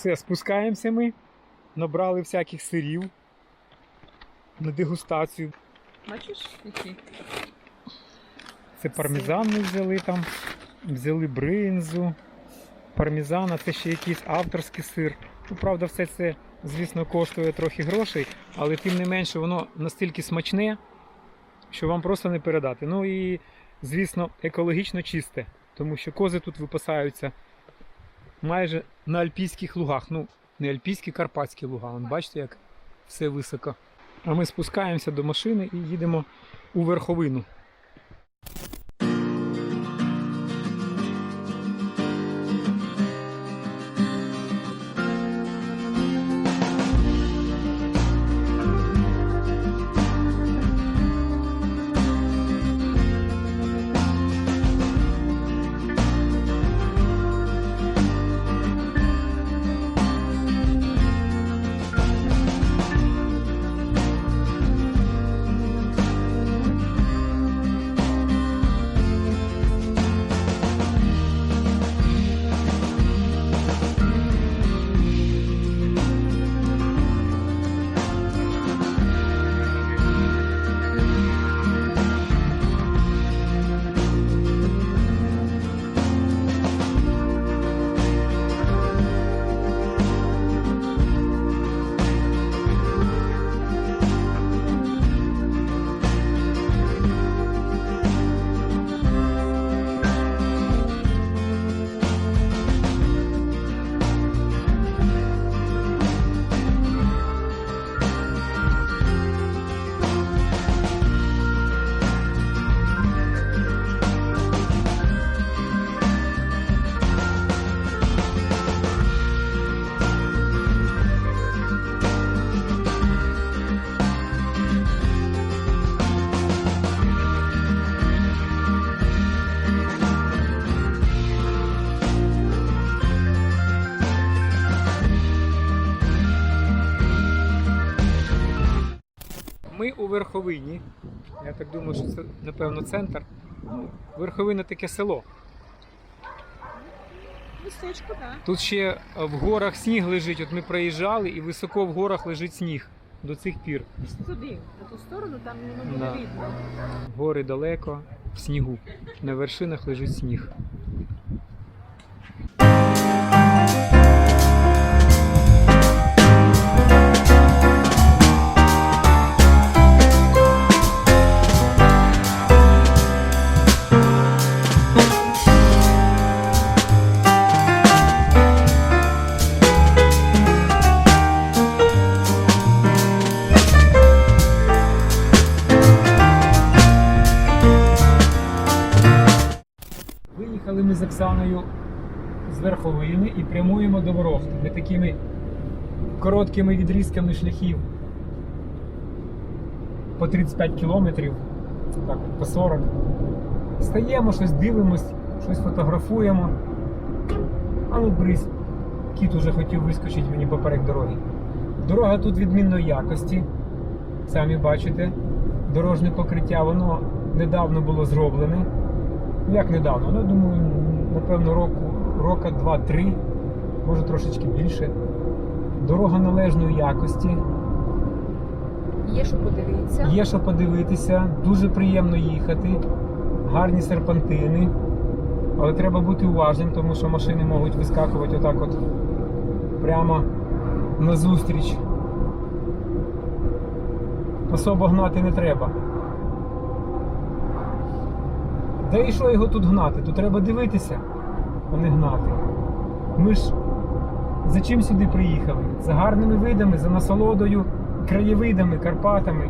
Все, спускаємося ми. Набрали всяких сирів на дегустацію. Бачиш, які? Це пармезан ми взяли там, взяли бринзу, пармезан, а це ще якийсь авторський сир. Ну, правда, все це, звісно, коштує трохи грошей, але тим не менше воно настільки смачне, що вам просто не передати. Ну і, звісно, екологічно чисте, тому що кози тут випасаються майже на альпійських лугах. Ну, не альпійські, карпатські луга. Вон, бачите, як все високо. А ми спускаємося до машини і їдемо у верховину. Верховині. Я так думаю, що це, напевно, центр. Ну, Верховина таке село. Містечко, так. Тут ще в горах сніг лежить. От ми проїжджали і високо в горах лежить сніг до цих пір. Туди, на ту сторону, там не Да. видно. Гори далеко, в снігу. На вершинах лежить сніг. І прямуємо до Ворохти. Ми такими короткими відрізками шляхів по 35 кілометрів, так, по 40. Стаємо, щось дивимось, щось фотографуємо. А ну бризь, кіт уже хотів вискочити мені поперек дороги. Дорога тут відмінної якості. Самі бачите, дорожнє покриття, воно недавно було зроблене. Ну, як недавно? Ну, думаю, напевно, року, рока два-три, може трошечки більше. Дорога належної якості. Є що подивитися. Є що подивитися, дуже приємно їхати, гарні серпантини. Але треба бути уважним, тому що машини можуть вискакувати отак от прямо назустріч. Особо гнати не треба. Та і що його тут гнати? Тут треба дивитися, а не гнати. Ми ж за чим сюди приїхали? За гарними видами, за насолодою, краєвидами, Карпатами.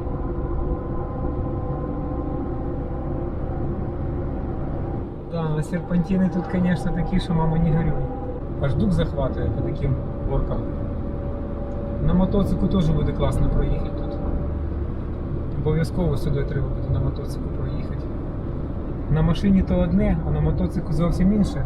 Да, серпантини тут, звісно, такі, що мама не горюй. Аж дух захватує по таким горкам. На мотоциклу теж буде класно проїхати тут. Обов'язково сюди треба буде на мотоциклу проїхати. На машині то одне, а на мотоциклу зовсім інше.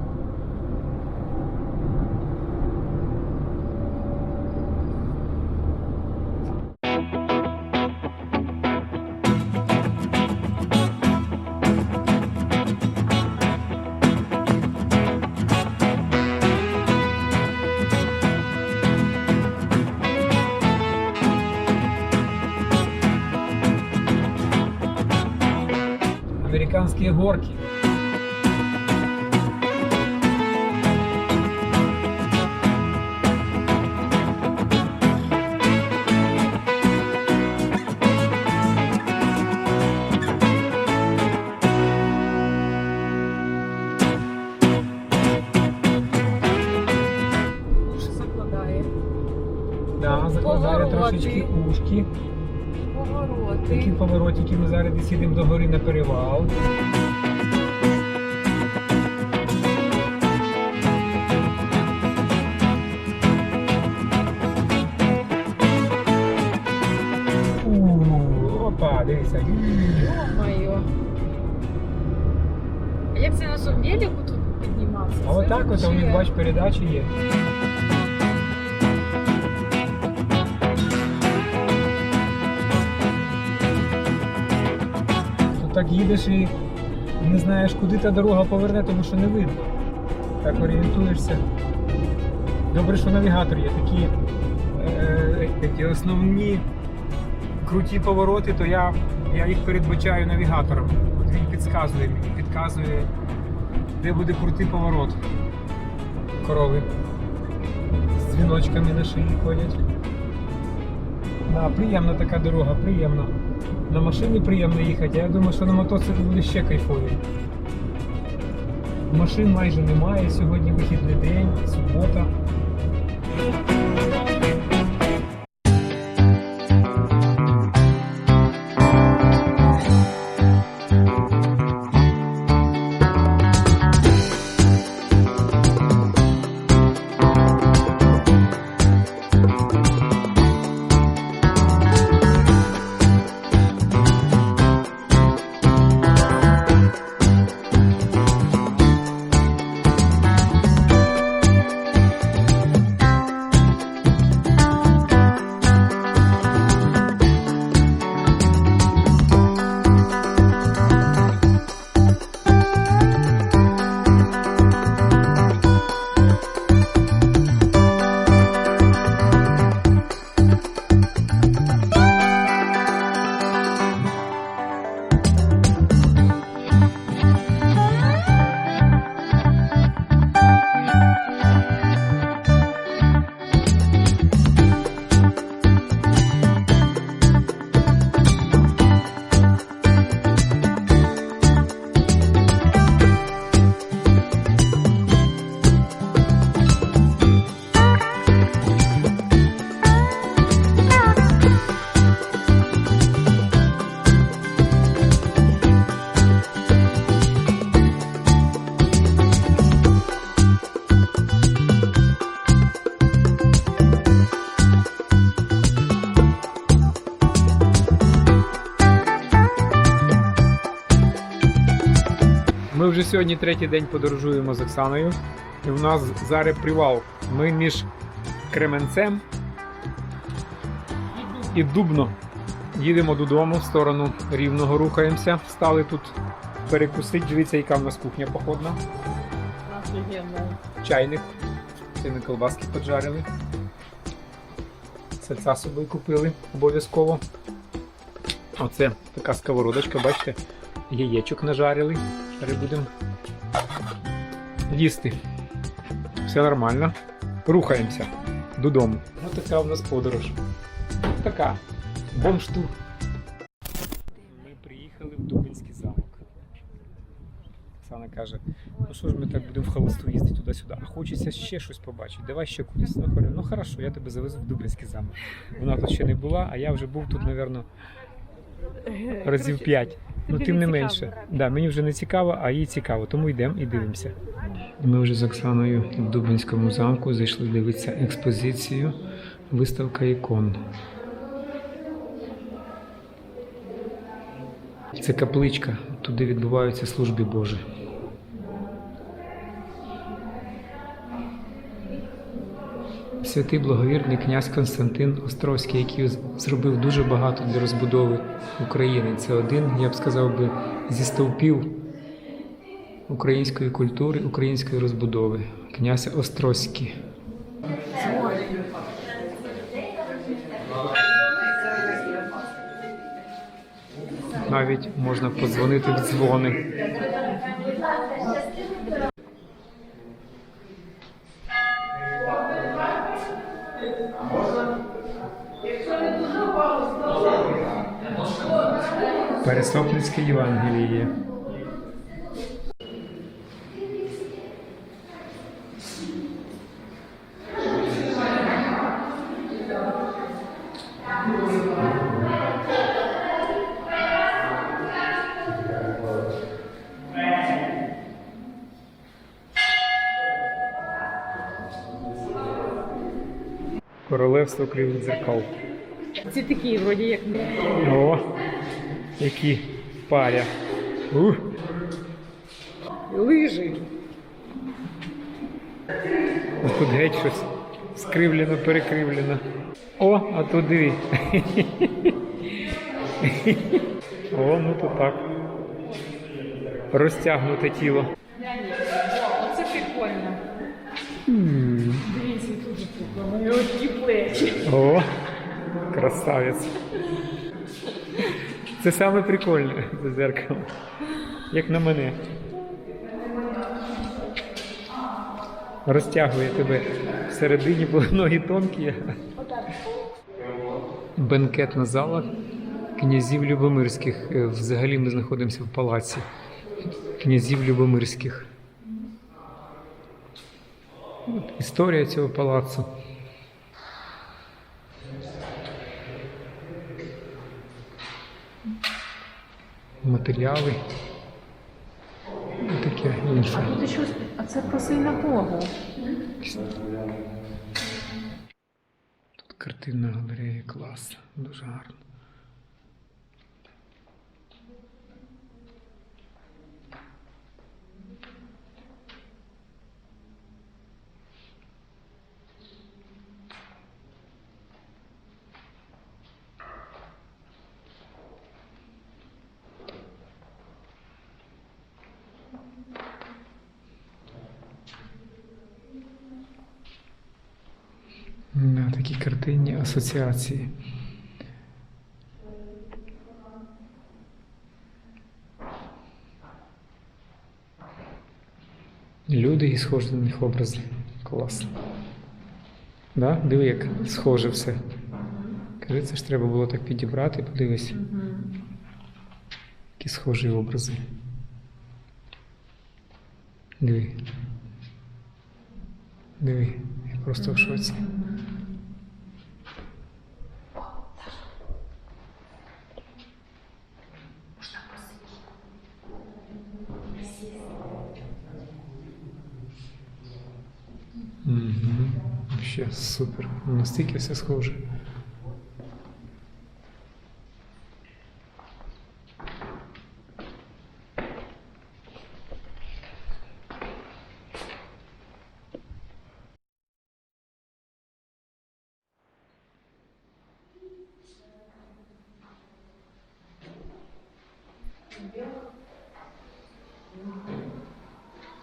Ми зараз до гори на перевал. Опа, дивіться. Йо-моє. А як це на сум'єліку тут піднімався? А отак от у них бач передачі є. Так їдеш і не знаєш, куди та дорога поверне, тому що не видно. Так орієнтуєшся. Добре, що навігатор є. Такі, е, такі основні круті повороти, то я, я їх передбачаю навігатором. От він підказує мені, підказує, де буде крутий поворот. Корови з дзвіночками на шиї ходять. Да, приємна така дорога, приємна. На машині приємно їхати, я думаю, що на мотоциклі буде ще кайфові. Машин майже немає, сьогодні вихідний день, субота. Сьогодні третій день подорожуємо з Оксаною. І у нас зараз привал. Ми між Кременцем і Дубно. Їдемо додому в сторону рівного рухаємося. Стали тут перекусити. Дивіться, яка в нас кухня походна. Чайник. Це ми колбаски поджарили. Сальця з собою купили обов'язково. Оце така сковородочка, бачите, яєчок нажарили. Зараз будемо їсти. Все нормально. Рухаємося додому. Ось така у нас подорож. Така. Бомштур. Ми приїхали в Дубинський замок. Оксана каже, ну що ж ми так будемо в холосту їздити туди-сюди, а хочеться ще щось побачити. Давай ще кудись. Ну, говорю, ну хорошо, я тебе завезу в Дубинський замок. Вона тут ще не була, а я вже був тут, мабуть, разів п'ять. Ну, тим не менше. Да, мені вже не цікаво, а їй цікаво, тому йдемо і дивимося. Ми вже з Оксаною в Дубинському замку зайшли дивитися експозицію, виставка ікон. Це капличка, туди відбуваються служби Божі. Святий благовірний князь Константин Острозький, який зробив дуже багато для розбудови України. Це один, я б сказав би, зі стовпів української культури, української розбудови. Князь Острозький. навіть можна подзвонити в дзвони. Пересопницьке Євангеліє. Королевство кривих дзеркал. Ці такі, вроді як О, які паря. Ух. лижі. Ось тут геть щось скривлено, перекривлено. О, а тут диви. О, ну то так. Розтягнуте тіло. Оце прикольно. Дивіться, тут же плечі. О, красавець. Це саме прикольне за зеркало. Як на мене. Розтягує тебе всередині, бо ноги тонкі. Бенкетна зала князів Любомирських. Е, Взагалі ми знаходимося в палаці князів Любомирських. Історія цього палацу. Матеріали. І таке інше. А Тут щось, а це про синагогу. Тут картинна галерея клас. Дуже гарно. Да, такі картинні асоціації. Люди і схожі на них образи. Класно. Да? Диви, як схоже все. Кажи, це ж треба було так підібрати, подивись, які схожі образи. Диви. Диви, я просто в шоці. Супер. Настільки все схоже.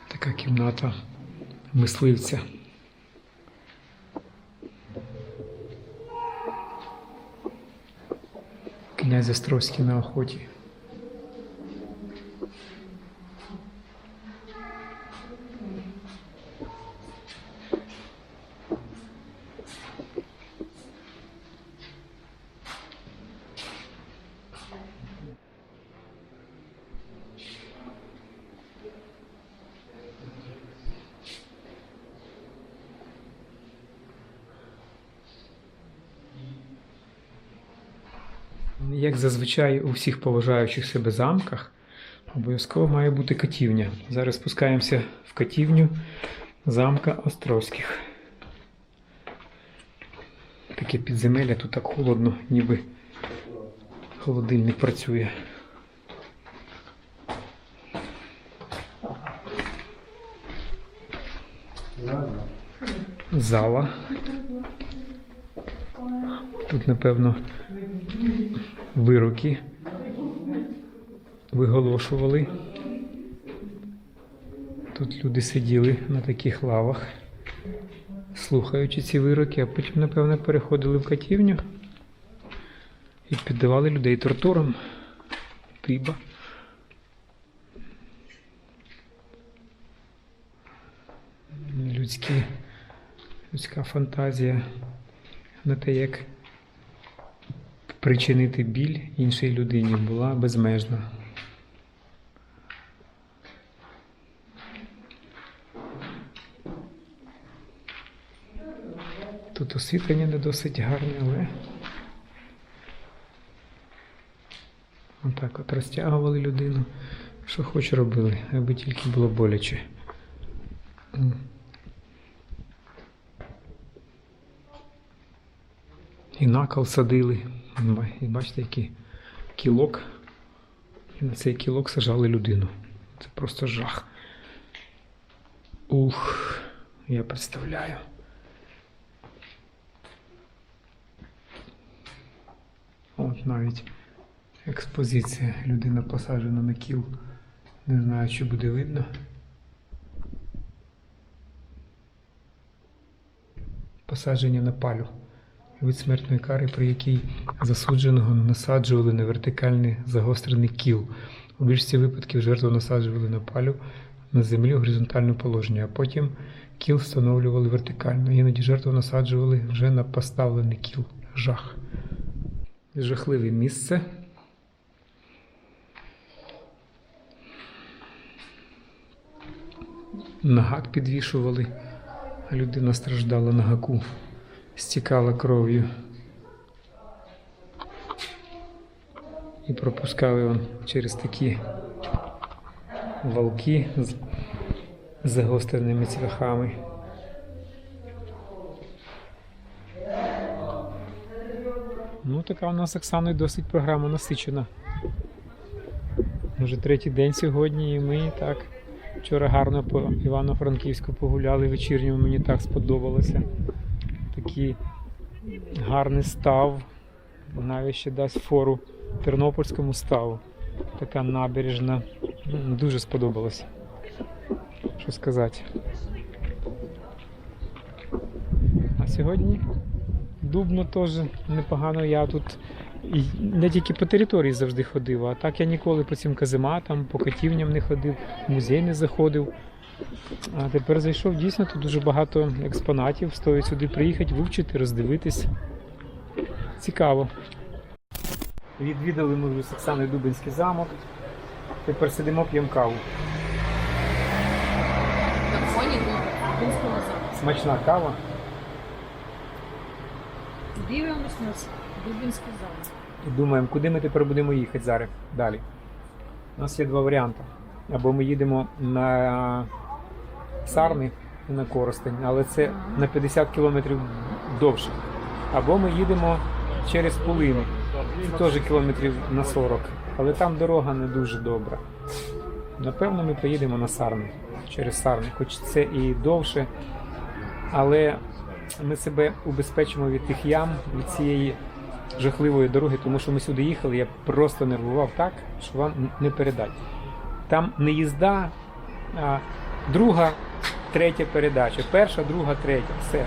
Така кімната мисливця. Князь Острозький на охоті. Як зазвичай у всіх поважаючих себе замках, обов'язково має бути катівня. Зараз спускаємося в катівню замка Острозьких. Таке підземелля, тут так холодно, ніби холодильник працює. Зала. Тут, напевно, вироки виголошували. Тут люди сиділи на таких лавах, слухаючи ці вироки, а потім, напевно, переходили в катівню і піддавали людей тортурам. Тиба. Людські, людська фантазія на те, як причинити біль іншій людині була безмежна. Тут освітлення не досить гарне, але отак от розтягували людину. Що хоч робили, аби тільки було боляче. І накол садили. І бачите, який кілок. І на цей кілок сажали людину. Це просто жах. Ух, я представляю. От навіть експозиція. Людина посаджена на кіл. Не знаю, чи буде видно. Посадження на палю. Вид смертної кари, при якій засудженого насаджували на вертикальний загострений кіл. У більшості випадків жертву насаджували на палю на землі у горизонтальному положенні, а потім кіл встановлювали вертикально. Іноді жертву насаджували вже на поставлений кіл. Жах. Жахливе місце. На гак підвішували, а людина страждала на гаку, стікала кров'ю. І пропускали он через такі валки з загостреними цвяхами. Ну, така у нас Оксаною досить програма насичена. Вже третій день сьогодні, і ми так вчора гарно по Івано-Франківську погуляли вечірньому, мені так сподобалося. Такий гарний став, навіть ще дасть фору Тернопільському ставу. Така набережна. Дуже сподобалося. Що сказати. А сьогодні Дубно теж непогано. Я тут не тільки по території завжди ходив, а так я ніколи по цим казематам, по катівням не ходив, в музей не заходив. А тепер зайшов дійсно тут дуже багато експонатів. Стоїть сюди приїхати, вивчити, роздивитись. Цікаво. Відвідали ми з Оксаною Дубинський замок. Тепер сидимо, п'ємо каву. На фоні Дубинського замку. Смачна кава. Дивимось на Дубинський замок. І думаємо, куди ми тепер будемо їхати зараз далі. У нас є два варіанти. Або ми їдемо на Сарни і на Коростень, але це на 50 кілометрів довше. Або ми їдемо через Пулину. Це теж кілометрів на 40. Але там дорога не дуже добра. Напевно, ми поїдемо на Сарни через Сарни, хоч це і довше, але ми себе убезпечимо від тих ям, від цієї жахливої дороги, тому що ми сюди їхали, я просто нервував так, що вам не передати. Там не їзда, а друга, третя передача. Перша, друга, третя. Все.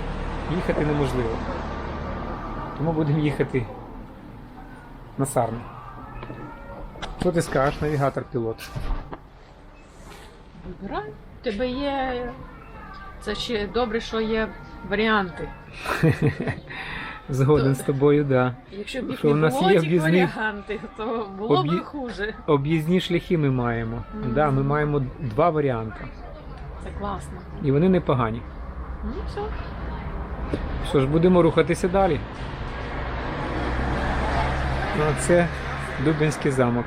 Їхати неможливо. Тому будемо їхати на Сарни. Що ти скажеш, навігатор пілот? Вибирай. Тебе є. Це ще добре, що є варіанти. Згоден з тобою, да. Якщо б їх не у нас було, є об'їзні- варіанти, то було б Об'ї- хуже. Об'їзні шляхи ми маємо. Мгм. Да, ми маємо два варіанти. Це класно. І вони непогані. Ну все. Що ж, будемо рухатися далі. Ну, а це Дубинський замок.